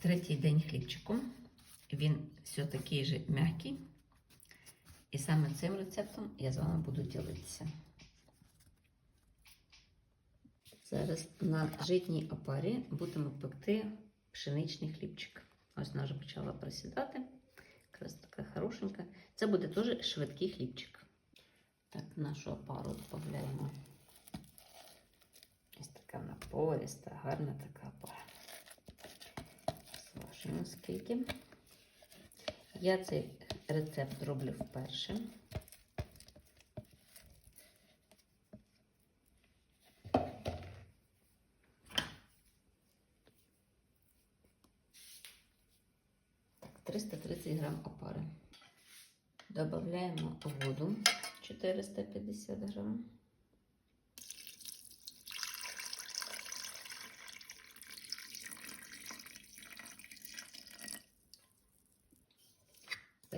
третій день хлібчиком. Він все такий же м'який. І саме цим рецептом я з вами буду ділитися. Зараз на житній опарі будемо пекти пшеничний хлібчик. Ось вона вже почала просідати. Якраз така хорошенька. Це буде теж швидкий хлібчик. Так, нашу опару додаємо. Ось така напориста, гарна така опара. Зважуємо скільки. Я цей рецепт роблю вперше. Так, 330 грам опари. Добавляємо воду 450 грам.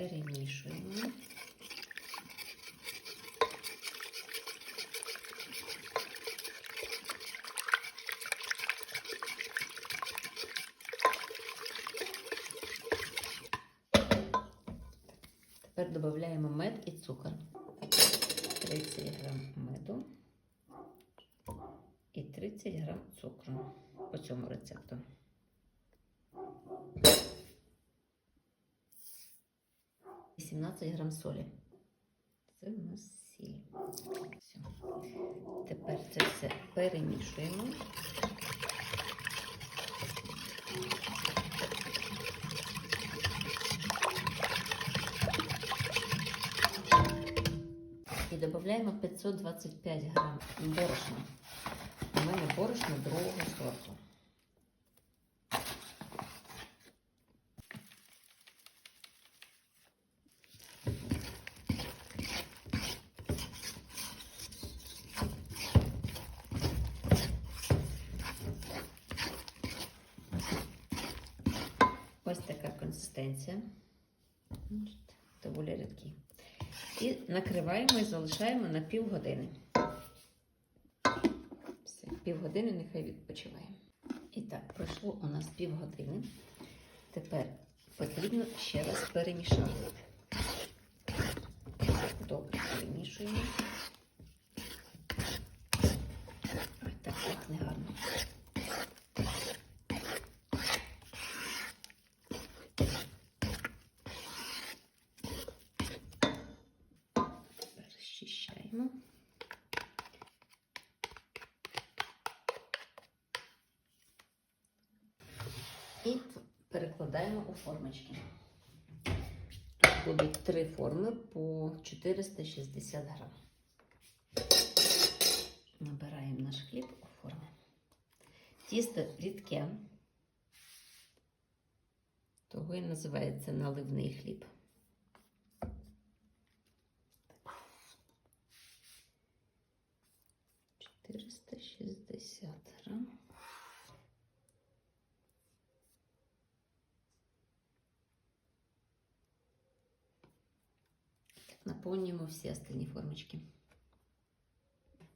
Перемішуємо. Тепер додаємо мед і цукор. 30 грам меду і 30 грам цукру по цьому рецепту. І 17 грам солі. Це у нас сіль. Все. Тепер це все перемішуємо. І додаємо 525 грам борошна. У мене борошно другого сорту. Ось консистенція. Доволі рідкий. І накриваємо і залишаємо на півгодини. Все, півгодини нехай відпочиває. І так, пройшло у нас півгодини. Тепер потрібно ще раз перемішати. Добре, перемішуємо. Ой, так пахне гарно. Розчищаємо. І перекладаємо у формочки. Тут будуть три форми по 460 грам. Набираємо наш хліб у форми. Тісто рідке, того і називається наливний хліб. Четыреста шестьдесят грамм. Так, наповнюємо всі остальні формочки.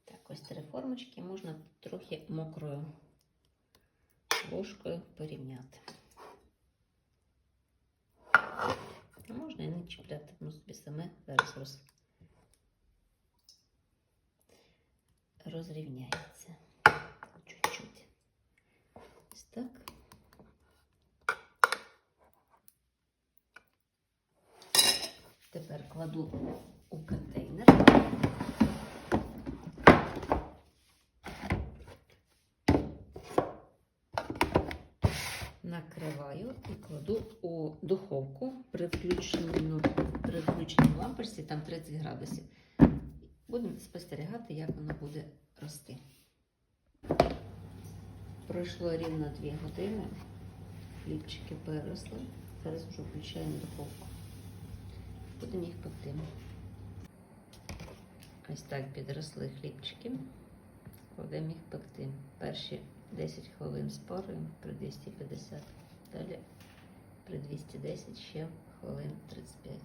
Так, ось три формочки можна трохи мокрою ложкою порівняти. А можна і не чіпляти, ну собі саме зараз роз... Розрівняється. Чуть-чуть. Ось так. Тепер кладу у контейнер. Накриваю і кладу у духовку при включенні лампочці, там 30 градусів. Будемо спостерігати, як воно буде рости. Пройшло рівно 2 години. Хлібчики переросли. Зараз вже включаємо духовку. Будемо їх пекти. Ось так підросли хлібчики. Кладемо їх пекти. Перші 10 хвилин спаруємо при 250. Далі при 210 ще хвилин 35.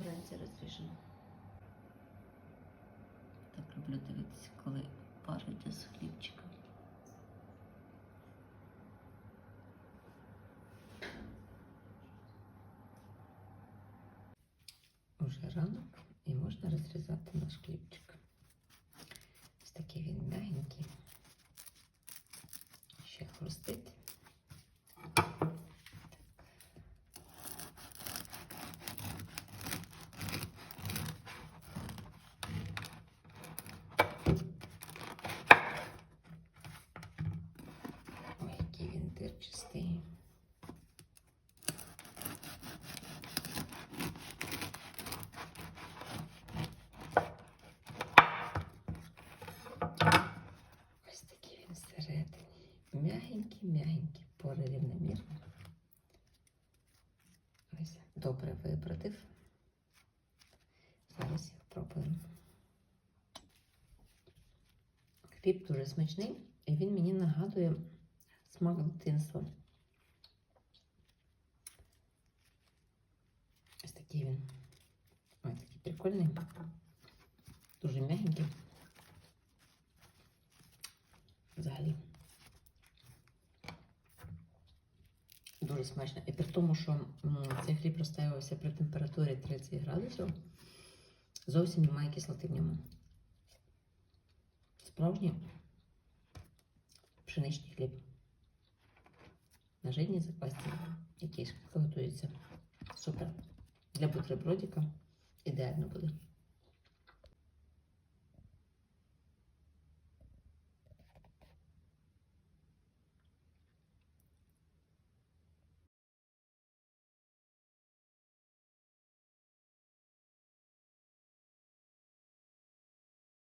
Вранці розріжемо. Так люблю дивитися, коли парите з хлібчиком. Уже ранок і можна розрізати наш хлібчик. Ось такий він м'ягенький. Ще хрустить. Ой, який він. Ось такий він всередині. Мягенький, мягенький, пори рівномірно. Ось добре вибратив. Зараз пробуємо. Хліб дуже смачний, і він мені нагадує смак дитинства. Ось такий він. Ой, такий прикольний. Дуже м'ягенький. Взагалі. Дуже смачно. І при тому, що цей хліб розтаювався при температурі 30 градусів, зовсім немає кислоти в ньому. Справжній пшеничний хліб. На Жені запасті, який готується. Супер. Для бутербродика ідеально буде.